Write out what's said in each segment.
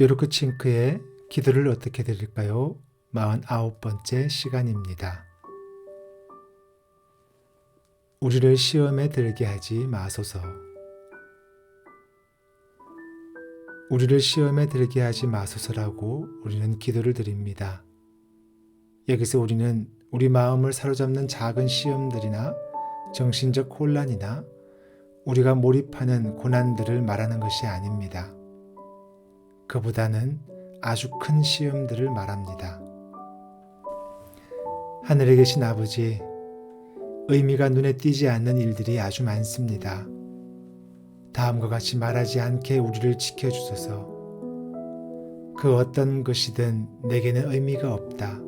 요르크 칭크의 기도를 어떻게 드릴까요? 49번째 시간입니다. 우리를 시험에 들게 하지 마소서. 우리를 시험에 들게 하지 마소서라고 우리는 기도를 드립니다. 여기서 우리는 우리 마음을 사로잡는 작은 시험들이나 정신적 혼란이나 우리가 몰입하는 고난들을 말하는 것이 아닙니다. 그보다는 아주 큰 시험들을 말합니다. 하늘에 계신 아버지, 의미가 눈에 띄지 않는 일들이 아주 많습니다. 다음과 같이 말하지 않게 우리를 지켜주소서. 그 어떤 것이든 내게는 의미가 없다.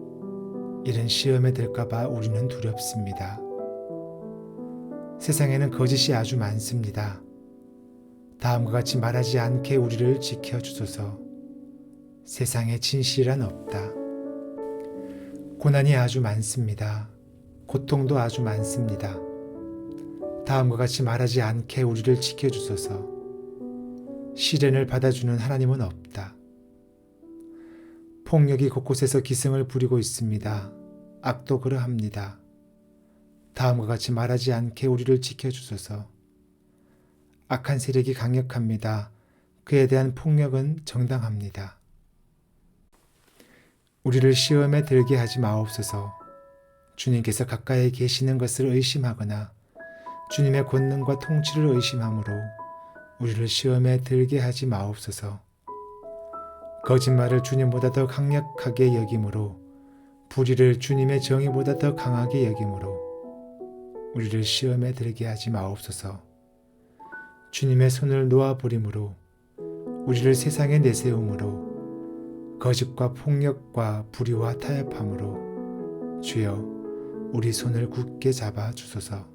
이런 시험에 들까봐 우리는 두렵습니다. 세상에는 거짓이 아주 많습니다. 다음과 같이 말하지 않게 우리를 지켜주소서. 세상에 진실은 없다. 고난이 아주 많습니다. 고통도 아주 많습니다. 다음과 같이 말하지 않게 우리를 지켜주소서. 시련을 받아주는 하나님은 없다. 폭력이 곳곳에서 기승을 부리고 있습니다. 악도 그러합니다. 다음과 같이 말하지 않게 우리를 지켜주소서. 악한 세력이 강력합니다. 그에 대한 폭력은 정당합니다. 우리를 시험에 들게 하지 마옵소서. 주님께서 가까이 계시는 것을 의심하거나 주님의 권능과 통치를 의심함으로 우리를 시험에 들게 하지 마옵소서. 거짓말을 주님보다 더 강력하게 여김으로 불의를 주님의 정의보다 더 강하게 여김으로 우리를 시험에 들게 하지 마옵소서. 주님의 손을 놓아버림으로 우리를 세상에 내세움으로 거짓과 폭력과 불의와 타협함으로 주여 우리 손을 굳게 잡아 주소서.